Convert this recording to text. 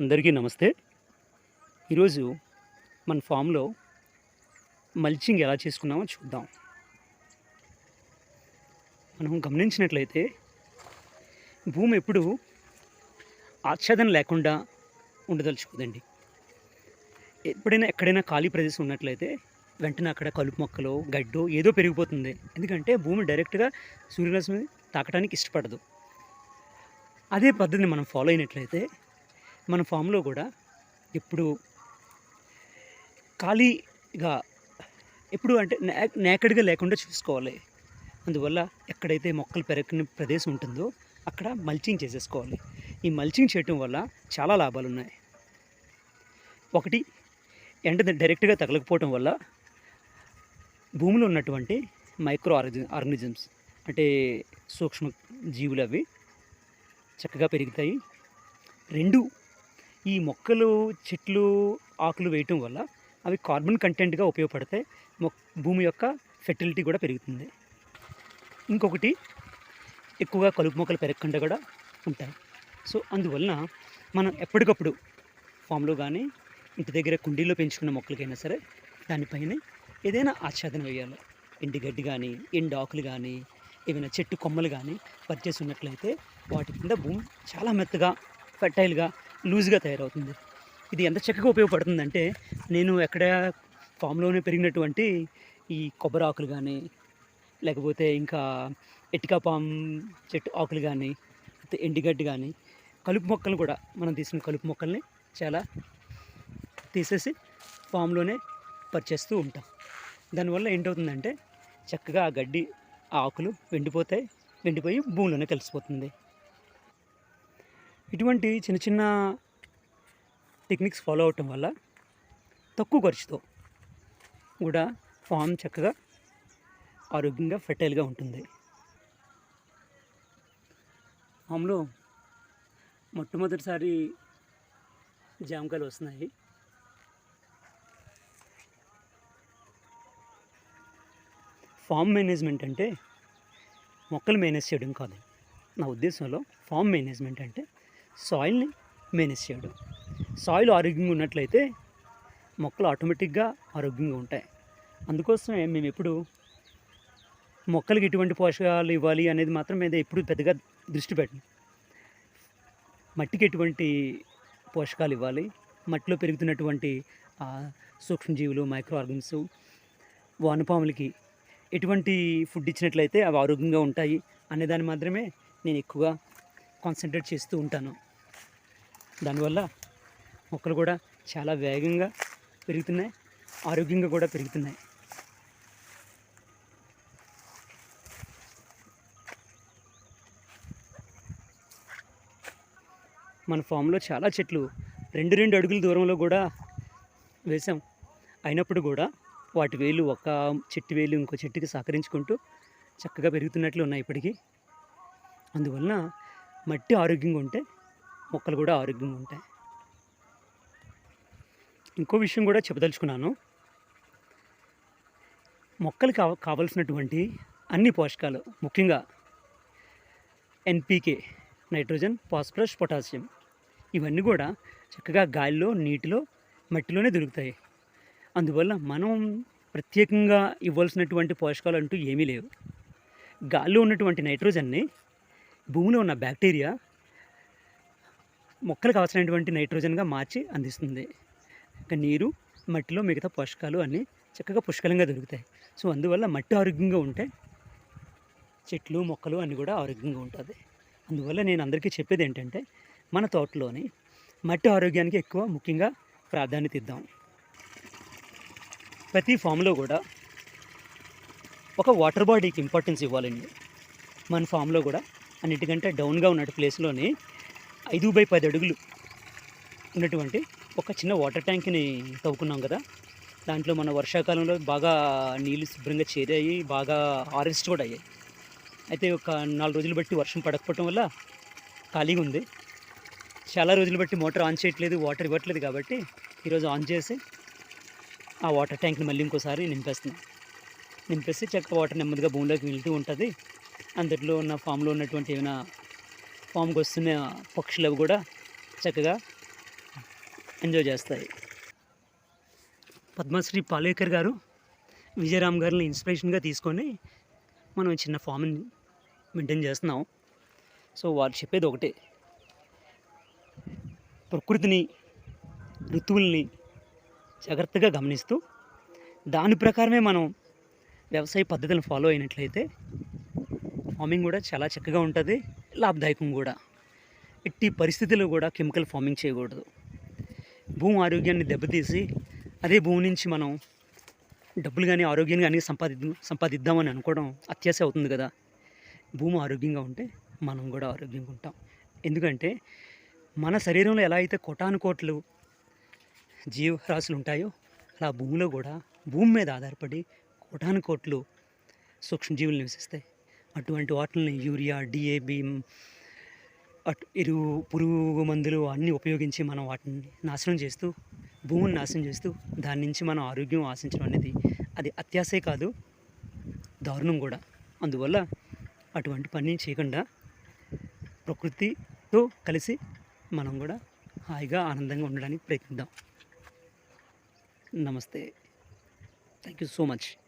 అందరికీ నమస్తే. ఈరోజు మన ఫామ్లో మల్చింగ్ ఎలా చేసుకున్నామో చూద్దాం. మనం గమనించినట్లయితే భూమి ఎప్పుడు ఆచ్ఛాదన లేకుండా ఉండదలుచుకోదండి. ఎప్పుడైనా ఎక్కడైనా ఖాళీ ప్రదేశం ఉన్నట్లయితే వెంటనే అక్కడ కలుపు మొక్కలు గడ్డో ఏదో పెరిగిపోతుంది. ఎందుకంటే భూమి డైరెక్ట్గా సూర్యరశ్మి తాకడానికి ఇష్టపడదు. అదే పద్ధతిని మనం ఫాలో అయినట్లయితే మన ఫామ్లో కూడా ఎప్పుడు ఖాళీగా ఎప్పుడు అంటే నే- నేకడ్గా లేకుండా చూసుకోవాలి. అందువల్ల ఎక్కడైతే మొక్కలు పెరగని ప్రదేశం ఉంటుందో అక్కడ మల్చింగ్ చేసేసుకోవాలి. ఈ మల్చింగ్ చేయటం వల్ల చాలా లాభాలు ఉన్నాయి. ఒకటి ఎండ డైరెక్ట్గా తగలకపోవటం వల్ల భూమిలో ఉన్నటువంటి మైక్రో ఆర్గనిజమ్స్ అంటే సూక్ష్మ జీవులు అవి చక్కగా పెరుగుతాయి. రెండు ఈ మొక్కలు చెట్లు ఆకులు వేయటం వల్ల అవి కార్బన్ కంటెంట్గా ఉపయోగపడతాయి. మొక్ భూమి యొక్క ఫెర్టిలిటీ కూడా పెరుగుతుంది. ఇంకొకటి ఎక్కువగా కలుపు మొక్కలు పెరగకుండా కూడా ఉంటాయి. సో అందువలన మనం ఎప్పటికప్పుడు ఫామ్లో కానీ ఇంటి దగ్గర కుండీలో పెంచుకున్న మొక్కలకైనా సరే దానిపైన ఏదైనా ఆచ్ఛాదన వేయాలి. ఎండి గడ్డి కానీ ఎండు ఆకులు కానీ ఏమైనా చెట్టు కొమ్మలు కానీ పర్చేసి ఉన్నట్లయితే వాటి కింద భూమి చాలా మెత్తగా ఫెర్టైల్గా లూజ్గా తయారవుతుంది. ఇది ఎంత చక్కగా ఉపయోగపడుతుందంటే నేను ఎక్కడ ఫామ్లోనే పెరిగినటువంటి ఈ కొబ్బరి ఆకులు కానీ లేకపోతే ఇంకా ఎటికా పామ్ చెట్టు ఆకులు కానీ లేకపోతే ఎండిగడ్డి కానీ కలుపు మొక్కలు కూడా మనం తీసిన కలుపు మొక్కల్ని చాలా తీసేసి ఫామ్లోనే పరిచేస్తూ ఉంటాం. దానివల్ల ఏంటవుతుందంటే చక్కగా ఆ గడ్డి ఆ ఆకులు వెండిపోతాయి వెండిపోయి భూమిలోనే కలిసిపోతుంది. ఇటువంటి చిన్న చిన్న టెక్నిక్స్ ఫాలో అవటం వల్ల తక్కువ ఖర్చుతో కూడా ఫామ్ చక్కగా ఆరోగ్యంగా ఫెర్టైల్గా ఉంటుంది. ఫామ్లో మొట్టమొదటిసారి జామకాయలు వస్తున్నాయి. ఫామ్ మేనేజ్మెంట్ అంటే మొక్కలు మేనేజ్ చేయడం కాదు. నా ఉద్దేశంలో ఫామ్ మేనేజ్మెంట్ అంటే సాయిల్ని మేనేజ్ చేయడం సాయిల్ ఆరోగ్యంగా ఉన్నట్లయితే మొక్కలు ఆటోమేటిక్గా ఆరోగ్యంగా ఉంటాయి. అందుకోసమే మేము ఎప్పుడు మొక్కలకి ఎటువంటి పోషకాలు ఇవ్వాలి అనేది మాత్రం మీద ఎప్పుడు పెద్దగా దృష్టి పెట్టం. మట్టికి ఎటువంటి పోషకాలు ఇవ్వాలి. మట్టిలో పెరుగుతున్నటువంటి సూక్ష్మజీవులు మైక్రో ఆర్గన్స్ వానపాములకి ఎటువంటి ఫుడ్ ఇచ్చినట్లయితే అవి ఆరోగ్యంగా ఉంటాయి అనే దాన్ని మాత్రమే నేను ఎక్కువగా కాన్సన్ట్రేట్ చేస్తూ ఉంటాను. దానివల్ల మొక్కలు కూడా చాలా వేగంగా పెరుగుతున్నాయి ఆరోగ్యంగా కూడా పెరుగుతున్నాయి. మన ఫామ్లో చాలా చెట్లు రెండు రెండు అడుగుల దూరంలో కూడా వేసాం అయినప్పుడు కూడా వాటి వేలు ఒక చెట్టు వేలు ఇంకో చెట్టుకి సహకరించుకుంటూ చక్కగా పెరుగుతున్నట్లు ఉన్నాయి ఇప్పటికీ. అందువలన మట్టి ఆరోగ్యంగా ఉంటే మొక్కలు కూడా ఆరోగ్యంగా ఉంటాయి. ఇంకో విషయం కూడా చెప్పదలుచుకున్నాను. మొక్కలు కావ కావలసినటువంటి అన్ని పోషకాలు ముఖ్యంగా ఎన్పికే నైట్రోజన్ ఫాస్ఫరస్ పొటాషియం ఇవన్నీ కూడా చక్కగా గాలిలో నీటిలో మట్టిలోనే దొరుకుతాయి. అందువల్ల మనం ప్రత్యేకంగా ఇవ్వాల్సినటువంటి పోషకాలు అంటూ ఏమీ లేవు. గాలిలో ఉన్నటువంటి నైట్రోజన్ని భూమిలో ఉన్న బ్యాక్టీరియా మొక్కలకు అవసరమైనటువంటి నైట్రోజన్గా మార్చి అందిస్తుంది. ఇంకా నీరు మట్టిలో మిగతా పోషకాలు అన్నీ చక్కగా పుష్కలంగా దొరుకుతాయి. సో అందువల్ల మట్టి ఆరోగ్యంగా ఉంటే చెట్లు మొక్కలు అన్నీ కూడా ఆరోగ్యంగా ఉంటుంది. అందువల్ల నేను అందరికీ చెప్పేది ఏంటంటే మన తోటలోని మట్టి ఆరోగ్యానికి ఎక్కువ ముఖ్యంగా ప్రాధాన్యత ఇద్దాం. ప్రతి ఫామ్లో కూడా ఒక వాటర్ బాడీకి ఇంపార్టెన్స్ ఇవ్వాలండి. మన ఫామ్లో కూడా అన్నిటికంటే డౌన్గా ఉన్నట్టు ప్లేస్లోని ఐదు బై పది అడుగులు ఉన్నటువంటి ఒక చిన్న వాటర్ ట్యాంక్ని తవ్వుకున్నాం కదా. దాంట్లో మన వర్షాకాలంలో బాగా నీళ్ళు శుభ్రంగా చేరాయి బాగా ఆరెస్ట్ కూడా అయ్యాయి. అయితే ఒక నాలుగు రోజులు బట్టి వర్షం పడకపోవటం వల్ల ఖాళీగా ఉంది. చాలా రోజులు బట్టి మోటార్ ఆన్ చేయట్లేదు వాటర్ ఇవ్వట్లేదు కాబట్టి ఈరోజు ఆన్ చేసి ఆ వాటర్ ట్యాంక్ని మళ్ళీ ఇంకోసారి నింపేస్తున్నాం. నింపేసి చక్క వాటర్ నెమ్మదిగా భూమిలోకి వెళ్తూ ఉంటుంది. అందులో ఉన్న ఫామ్లో ఉన్నటువంటి ఏమైనా ఫామ్కి వస్తున్న పక్షులు అవి కూడా చక్కగా ఎంజాయ్ చేస్తాయి. పద్మశ్రీ పాలేకర్ గారు విజయరామ్ గారిని ఇన్స్పిరేషన్గా తీసుకొని మనం చిన్న ఫామ్ని మెయింటైన్ చేస్తున్నాం. సో వారు చెప్పేది ఒకటే. ప్రకృతిని ఋతువుల్ని జాగ్రత్తగా గమనిస్తూ దాని ప్రకారమే మనం వ్యవసాయ పద్ధతులను ఫాలో అయినట్లయితే ఫార్మింగ్ కూడా చాలా చక్కగా ఉంటుంది. లాభదాయకం కూడా. ఎట్టి పరిస్థితుల్లో కూడా కెమికల్ ఫార్మింగ్ చేయకూడదు. భూమి ఆరోగ్యాన్ని దెబ్బతీసి అదే భూమి నుంచి మనం డబ్బులు కానీ ఆరోగ్యాన్ని కానీ సంపాది సంపాదిద్దామని అనుకోవడం అత్యాశ అవుతుంది కదా. భూమి ఆరోగ్యంగా ఉంటే మనం కూడా ఆరోగ్యంగా ఉంటాం. ఎందుకంటే మన శరీరంలో ఎలా అయితే కోటానుకోట్లు జీవరాశులు ఉంటాయో అలా భూమిలో కూడా భూమి మీద ఆధారపడి కోటానుకోట్లు సూక్ష్మజీవులు నివసిస్తాయి. అటువంటి వాటిని యూరియా డిఏబి అటు ఎరువు పురుగు మందులు అన్నీ ఉపయోగించి మనం వాటిని నాశనం చేస్తూ భూమిని నాశనం చేస్తూ దాని నుంచి మనం ఆరోగ్యం ఆశించడం అనేది అది అత్యాసే కాదు దారుణం కూడా. అందువల్ల అటువంటి పని చేయకుండా ప్రకృతితో కలిసి మనం కూడా హాయిగా ఆనందంగా ఉండడానికి ప్రయత్నిద్దాం. నమస్తే. Thank you so much